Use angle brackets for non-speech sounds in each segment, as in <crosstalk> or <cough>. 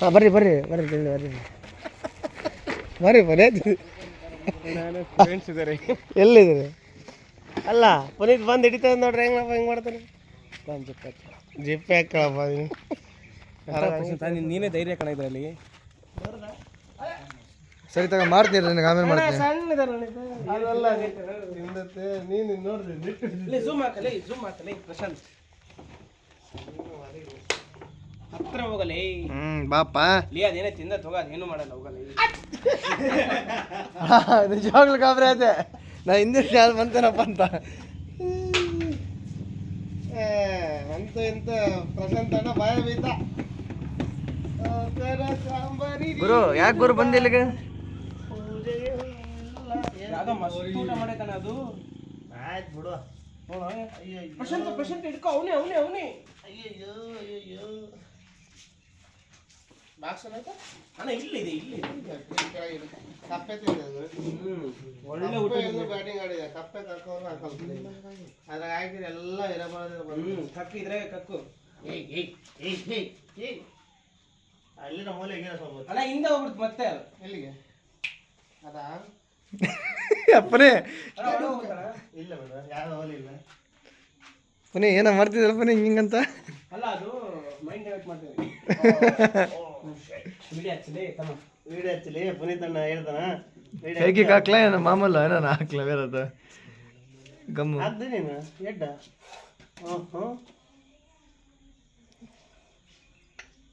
ಹಾಂ ಬರ್ರಿ ಬರ್ರಿ ಬರ್ರಿ ತಿಂಡಿ ಬರ್ರಿ. ಬರ್ರಿ ಬರ್ರಿ. ಫ್ರೆಂಡ್ಸ್ ಇದ್ದಾರೆ ಎಲ್ಲಿದ್ದೀರಿ? ಅಲ್ಲ ಪುನೀತ್ ಬಂದು ಹಿಡಿತದೆ ನೋಡ್ರಿ ಹೆಂಗಪ್ಪ ಹೆಂಗೆ ಮಾಡ್ತಾನೆ? ನಾನು ಜಿಪ್ ಜಿಪ್ಪೆ ಹಾಕಳಪ್ಪ ನೀನು. ನೀನೇ ಧೈರ್ಯ ಕಣ ಇದರಲ್ಲಿ? ಸರಿ ತಗ ಮಾಡ್ತೀನಿ ನಿನಗೆ ಆಮೇಲೆ ಮಾಡ್ತೀನಿ. ಅದೆಲ್ಲ ನೀನು ನೋಡ್ರಿ ಝೂಮ್ ಹಾಕಲಿ ಝೂಮ್ ಹಾಕಲಿ ಪ್ರಶಾಂತ್. ಹತ್ರ ಹೋಗಲೇ. ಹ್ಮ್ ಬಾಪ ಲೇ ಅದೇನೇ ತಿಂದ ತಗೋ ಅದೇನು ಮಾಡಲ್ಲ ಹೋಗಲ್ಲ ನಿಜವಾಗ್ಲೂ ಗಾಬರಿ ಆಯ್ತೆ. ನಾ ಹಿಂದಿನ ಯಾರು ಬಂತೇನಪ್ಪ ಅಂತ. ಅಂತ ಎಂತ ಪ್ರಶಾಂತ ಅಣ್ಣ ಬಾಯ ಬೀತ. ಸಾಂಬಾರಿ ಗುರು ಯಾಕೆ ಗುರು ಬಂದಿ ಪ್ರಶಾಂತ ಯಾವ್ದೋ ಮಸ್ತ್ ಊಟ ಮಾಡೈತಾನೆ ಅದು. ಆಯ್ತು ಬಿಡು. ಪ್ರಶಾಂತ್ ಪ್ರಶಾಂತ್ ಹಿಡ್ಕೊ ಅವನೇ ಅವನೇ ಅವನೇ. ಅಯ್ಯಯ್ಯೋ ಅಯ್ಯಯ್ಯೋ. ಬಾಕ್ಸ್ ಅಣ್ಣ ಇಲ್ಲಿದೆ ಇಲ್ಲಿದೆ ಕಪ್ಪೆ ತಿಂದದು ಒಳ್ಳೆ ಊಟ ಬ್ಯಾಟಿಂಗ್ ಆಡಿದೆ. ಕಪ್ಪೆ ಕಕ್ಕೋರು ಹಾಕಲ್ತೀನಿ ಅದ್ರಾಗ ಹಾಕಿದ್ರೆ ಎಲ್ಲ ಇರಬಾರ್ದು ಬಂದು. ಹ್ಮ್ ಕಕ್ಕು ಕಕ್ಕು. ಏಯ್ ಏಯ್ ಏಯ್ ಏಯ್ ಏಯ್. ಅಲ್ಲಿನ ಸ್ವಲ್ಪ ಅಣ್ಣ ಹಿಂದೆ ಹೋಗ್ಬಿಡ್ತು ಮತ್ತೆ ಅದು. ಎಲ್ಲಿಗೆ? ಅದಾ? <laughs> ಅಪ್ಪನೇ. ಇಲ್ಲ ಮೇಡಮ್ ಯಾವ್ದು ಹೋಲಿಲ್ಲ ಪುನೇ ಏನೋ ಮಾಡ್ತಿದ್ದಲ್ಲಪ್ಪ ಹಿಂಗಂತ? ಅಲ್ಲ ಅದು ಮೈಂಡ್ ಡೈವರ್ಟ್ ಮಾಡ್ತೀವಿ ಬಿಡಿ ವಿಡಿಯೋ ಹಚ್ಚಲಿ ಪುನೀತ್ ಅಣ್ಣ ಹೇಳ್ತಾನ. ಹೇಗೆ ಹಾಕ್ಲಾ ಏನೋ? ಮಾಮೂಲು? ಏನೋ ಹಾಕ್ಲ ಬೇರೆದು? ಗಮ್ಮು. ಎಡ್ಡ. ಹ್ಞೂ ಹ್ಞೂ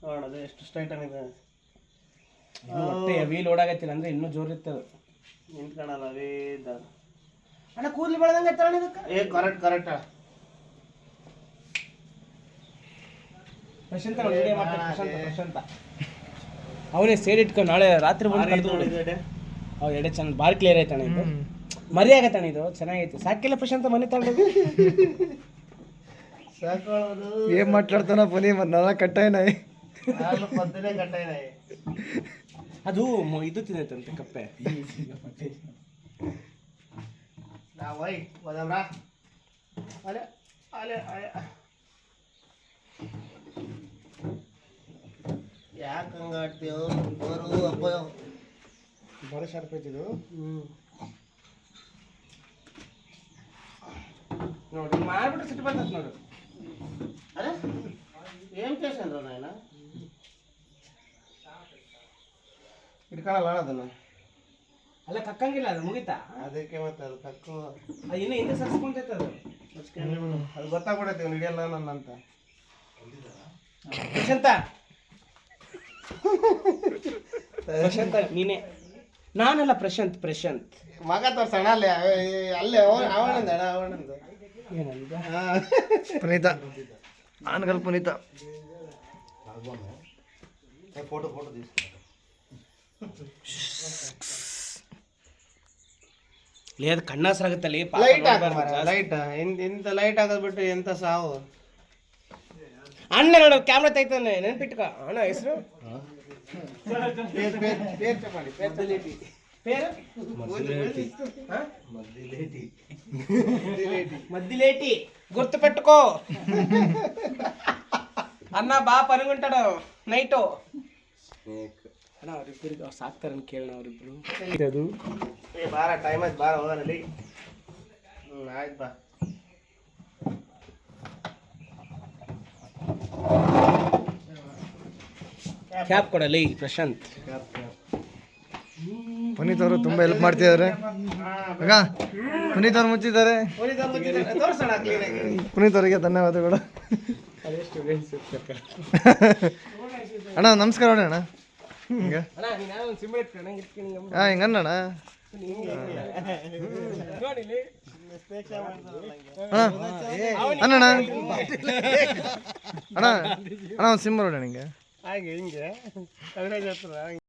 ನೋಡೋದು ಎಷ್ಟು ಸ್ಟ್ರೈಟ್ ಆಗಿದೆ ಇದು. ಹೊಟ್ಟೆ ಆಗತ್ತಿಲ್ಲ ಅಂದ್ರೆ ಇನ್ನೂ ಜೋರ್ ಅದು ನಿಂತ್ಕೊಳಲ್ಲ ಅಣ್ಣ ಕೂದಲು ಬೆಳೆದಂಗೆ ಇದಕ್ಕೆ ಏ ಕರೆಕ್ಟ್ ಕರೆಕ್ಟ್ ಪ್ರಶಾಂತ ಪ್ರಶಾಂತ ಪ್ರಶಾಂತ. ಅವನೇ ಸೇಡ್ ಇಟ್ಕೊಂಡು ನಾಳೆ ರಾತ್ರಿ ಬಂದು ಕರೆದು ಅವ್ ಎಡೆ ಚೆನ್ನಾಗಿ ಭಾರಿ ಕ್ಲಿಯರ್ ಆಯ್ತಾನೆ ಇದು. ಮರಿ ಆಗತ್ತಣ್ಣ ಇದು ಚೆನ್ನಾಗೈತೆ. ಸಾಕಿಲ್ಲ ಪ್ರಶಾಂತ ಮನೆ ತಗೊಂಡು <laughs> ಏನ್ ಮಾತಾಡ್ತಾನ ಪುನಿ ಮತ್ತೆ ನನ್ನ ಕಟ್ಟಾಯ್ನಾಯಿ ಅದು ಇದು ತಿನ್ನೈತಂತೆ ಕಪ್ಪೆ. ಅಲೆ ಅಲೆ. ಅಲೆ ಯಾಕೆ ಹಂಗಾಡ್ತೀವೋ ಬರು ಅಪ್ಪ ಬರೋ ಶಾರ್ಪ್ ಐತಿದು ಹ್ಞೂ ನೋಡಿ ಮಾಡ್ಬಿಟ್ರೆ ಸಿಟ್ಟು ಬರ್ತದೆ ನೋಡು. ಅರೆ ಏನ್ ಕೇಸ್ ಅಂದ್ರ ನಾಯನ? ಇಟ್ಕೊಳಲ್ಲ ಅದನ್ನ. ಅಲ್ಲ ಕಕ್ಕಂಗಿಲ್ಲ ಅದು ಮುಗಿತಾ? ಅದಕ್ಕೆ ಮತ್ತೆ ಅದು ಕಕ್ಕು. ಅದು ಇನ್ನೂ ಹಿಂದೆ ಸರ್ಸ್ಕೊಂತೈತೆ ಅದು. ಅದು ಗೊತ್ತಾಗ್ಬಿಡತ್ತೆ ಇವ್ನು ಹಿಡಿಯಲ್ಲ ನನ್ನ ಅಂತ. ಪ್ರಶಾಂತ ಪ್ರಶಾಂತ ನೀನೇ. ನಾನಲ್ಲ ಪ್ರಶಾಂತ್ ಪ್ರಶಾಂತ್. ಮಗ ತೋರ್ಸೋಣ ಅಲ್ಲೇ ಅಲ್ಲೇ ಅವ- ಅವನಂದ ಅಣ್ಣ ಅವನಂದ. ಏನಂದ? Puneeth. Angle Puneeth. Photo photo ಲೇ ಅದು ಕಣ್ಣಾಸರಾಗುತ್ತಲ್ಲಿ ಲೈಟ್ ಲೈಟ್ ಇಂಥ ಲೈಟ್ ಆಗೋದು ಬಿಟ್ಟು ಎಂತ ಸಾವು? ಅಣ್ಣ ನೋಡು ಕ್ಯಾಮ್ರಾ ತೆಗಿತಾನೆ ನೆನ್ಪಿಟ್ಕ. ಅಣ್ಣ ಹೆಸರು? మద్దిలేటి. గుర్తు పెట్టుకో అన్న బాగా పనుకుంటాడు నైట్. సాక్తారని కేళ్ళిన వారిద్దరు బాగా టైం అది బాగా అవుదానండి బా. ಕ್ಯಾಪ್ ಕೊಡಲಿ, ಪ್ರಶಾಂತ್. ಪುನೀತ್ ಅವರು ತುಂಬಾ ಹೆಲ್ಪ್ ಮಾಡ್ತಿದ್ದಾರೆ. ಪುನೀತ್ ಅವ್ರು ಮುಚ್ಚಿದ್ದಾರೆ. ಪುನೀತ್ ಅವರಿಗೆ ಧನ್ಯವಾದಗಳು. ಅಣ್ಣ, ನಮಸ್ಕಾರ ಅಣ್ಣ ಅಣ್ಣ. ಹಾ ಹಿಂಗಣ್ಣ ಅಣ್ಣ. ಅಣ್ಣ ಅಣ್ಣ ಒಂದು ಅಣ್ಣ ಹಿಂಗೆ ಹಾಗೆ ಹಿಂಗೆ. ಕವಿರಾಜ್ ಹತ್ರ